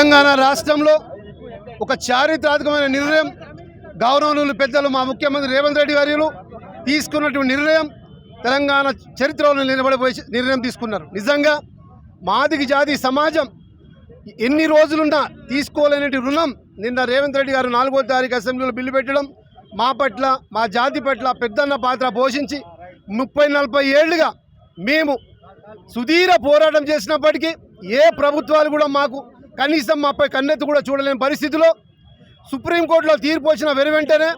తెలంగాణ రాష్ట్రంలో ఒక చారిత్రాత్మకమైన నిర్ణయం గౌరవనీయులు పెద్దలు మా ముఖ్యమంత్రి రేవంత్ రెడ్డి గారు తీసుకున్నటువంటి నిర్ణయం తెలంగాణ చరిత్రలో నిలబడిపోయే నిర్ణయం తీసుకున్నారు. నిజంగా మాదిగి జాతి సమాజం ఎన్ని రోజులున్నా తీసుకోలేనటి రుణం నిన్న రేవంత్ రెడ్డి గారు నాలుగో తారీఖు అసెంబ్లీలో బిల్లు పెట్టడం మా పట్ల మా జాతి పట్ల పెద్దన్న పాత్ర పోషించి ముప్పై నలభై ఏళ్ళుగా మేము సుదీర పోరాటం చేసినప్పటికీ ఏ ప్రభుత్వాలు కూడా మాకు కనీసం మాపై కన్నెత్తి కూడా చూడలేని పరిస్థితిలో సుప్రీంకోర్టులో తీర్పు వచ్చిన వెను వెంటనే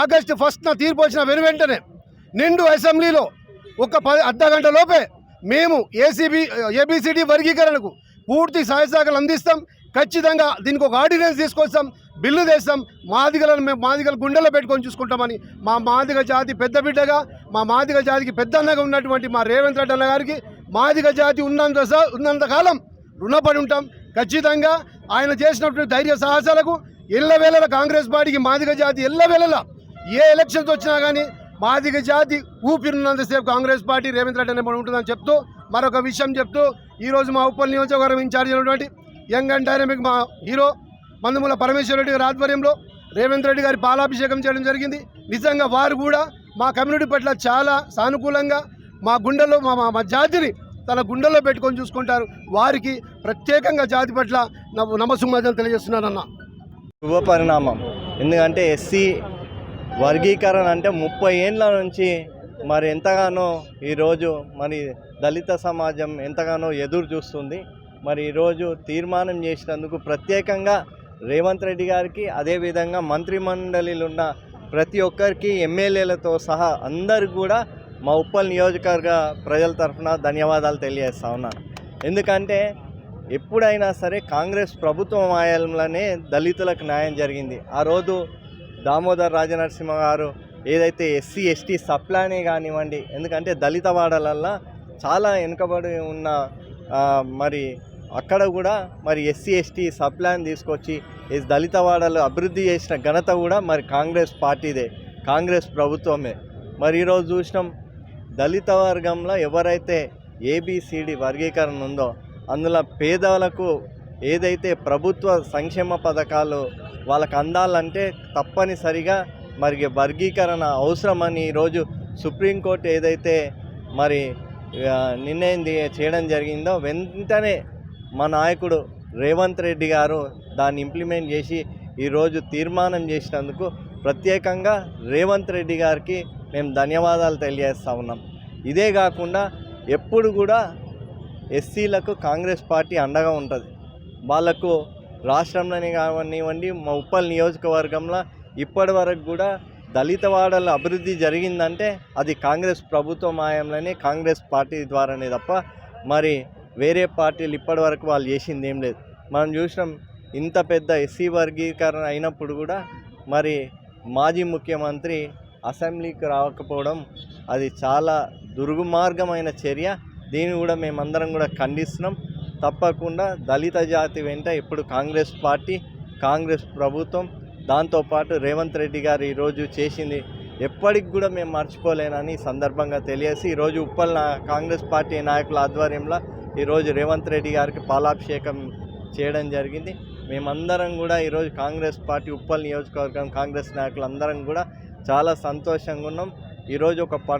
ఆగస్టు ఫస్ట్న తీర్పు వచ్చిన వెను వెంటనే నిండు అసెంబ్లీలో ఒక పది అర్ధ గంట లోపే మేము ఏసీబీ ఏబిసిడి వర్గీకరణకు పూర్తి సహాయశాఖలు అందిస్తాం. ఖచ్చితంగా దీనికి ఒక ఆర్డినెన్స్ తీసుకొస్తాం. బిల్లు తెస్తాం. మాదిగలను మేము మాదిగల గుండెలో పెట్టుకొని చూసుకుంటామని మా మాదిగ జాతి పెద్ద బిడ్డగా మా మాదిగ జాతికి పెద్ద అన్నగా ఉన్నటువంటి మా రేవంత్ రెడ్డి అన్న గారికి మాదిగ జాతి ఉన్నంత ఉన్నంతకాలం ఉన్నంత కాలం రుణపడి ఉంటాం. ఖచ్చితంగా ఆయన చేసినటువంటి ధైర్య సాహసాలకు ఎల్లవేళల కాంగ్రెస్ పార్టీకి మాదిగ జాతి ఎల్లవేళల ఏ ఎలక్షన్స్ వచ్చినా కానీ మాదిగ జాతి ఊపిరినంతసేపు కాంగ్రెస్ పార్టీ రేవంత్ రెడ్డి అనే ఉంటుందని చెప్తూ మరొక విషయం చెప్తూ ఈరోజు మా ఉప్పల్ నియోజకవర్గం ఇన్ఛార్జ్ అయినటువంటి యంగ్ అండ్ డైనమిక్ మా హీరో మందుమూల పరమేశ్వర రెడ్డి గారి ఆధ్వర్యంలో రేవంత్ రెడ్డి గారి పాలాభిషేకం చేయడం జరిగింది. నిజంగా వారు కూడా మా కమ్యూనిటీ పట్ల చాలా సానుకూలంగా మా గుండెల్లో మా మా- మా జాతిని తన గుండెల్లో పెట్టుకొని చూసుకుంటారు. వారికి ప్రత్యేకంగా జాతి పట్ల నమ నమసుమాజాలు తెలియజేస్తున్నానన్న. శుభ పరిణామం. ఎందుకంటే ఎస్సీ వర్గీకరణ అంటే ముప్పై ఏండ్ల నుంచి మరి ఎంతగానో ఈరోజు మరి దళిత సమాజం ఎంతగానో ఎదురు చూస్తుంది. మరి ఈరోజు తీర్మానం చేసినందుకు ప్రత్యేకంగా రేవంత్ రెడ్డి గారికి అదేవిధంగా మంత్రిమండలిలో ఉన్న ప్రతి ఒక్కరికి ఎమ్మెల్యేలతో సహా అందరు కూడా మా ఉప్పల్ నియోజకవర్గ ప్రజల తరఫున ధన్యవాదాలు తెలియజేస్తా ఉన్నాను ఎందుకంటే ఎప్పుడైనా సరే కాంగ్రెస్ ప్రభుత్వం ఆయంలోనే దళితులకు న్యాయం జరిగింది. ఆ రోజు దామోదర్ రాజనరసింహ గారు ఏదైతే ఎస్సీ ఎస్టీ సప్లానే కానివ్వండి ఎందుకంటే దళిత వాడలల్లో చాలా వెనుకబడి ఉన్న మరి అక్కడ కూడా మరి ఎస్సీ ఎస్టీ సప్లాన్ తీసుకొచ్చి దళిత వాడలు అభివృద్ధి చేసిన ఘనత కూడా మరి కాంగ్రెస్ పార్టీదే కాంగ్రెస్ ప్రభుత్వమే. మరి ఈరోజు చూసినాం దళిత వర్గంలో ఎవరైతే ఏబిసిడి వర్గీకరణ ఉందో అందులో పేదలకు ఏదైతే ప్రభుత్వ సంక్షేమ పథకాలు వాళ్ళకు అందాలంటే తప్పనిసరిగా మరి వర్గీకరణ అవసరమని ఈరోజు సుప్రీంకోర్టు ఏదైతే మరి నిర్ణయం చేయడం జరిగిందో వెంటనే మా నాయకుడు రేవంత్ రెడ్డి గారు దాన్ని ఇంప్లిమెంట్ చేసి ఈరోజు తీర్మానం చేసినందుకు ప్రత్యేకంగా రేవంత్ రెడ్డి గారికి మేము ధన్యవాదాలు తెలియజేస్తా ఉన్నాం. ఇదే కాకుండా ఎప్పుడు కూడా ఎస్సీలకు కాంగ్రెస్ పార్టీ అండగా ఉంటుంది. వాళ్ళకు రాష్ట్రంలోనే కానివ్వండి మా ఉప్పల్ నియోజకవర్గంలో ఇప్పటి వరకు కూడా దళిత వాడల అభివృద్ధి జరిగిందంటే అది కాంగ్రెస్ ప్రభుత్వం మాయంలోనే కాంగ్రెస్ పార్టీ ద్వారానే తప్ప మరి వేరే పార్టీలు ఇప్పటి వరకు వాళ్ళు చేసింది ఏం లేదు. మనం చూసినాం ఇంత పెద్ద ఎస్సీ వర్గీకరణ అయినప్పుడు కూడా మరి మాజీ ముఖ్యమంత్రి అసెంబ్లీకి రాకపోవడం అది చాలా దుర్గుమార్గమైన చర్య. దీన్ని కూడా మేమందరం కూడా ఖండిస్తున్నాం. తప్పకుండా దళిత జాతి వెంట ఇప్పుడు కాంగ్రెస్ పార్టీ కాంగ్రెస్ ప్రభుత్వం దాంతోపాటు రేవంత్ రెడ్డి గారు ఈరోజు చేసింది ఎప్పటికి కూడా మేము మర్చిపోలేనని సందర్భంగా తెలియసి ఈరోజు ఉప్పల్ నా- కాంగ్రెస్ పార్టీ నాయకుల ఆధ్వర్యంలో ఈరోజు రేవంత్ రెడ్డి గారికి పాలాభిషేకం చేయడం జరిగింది. మేమందరం కూడా ఈరోజు కాంగ్రెస్ పార్టీ ఉప్పల్ నియోజకవర్గం కాంగ్రెస్ నాయకులందరం కూడా చాలా సంతోషంగా ఉన్నాం. ఈరోజు ఒక పండుగ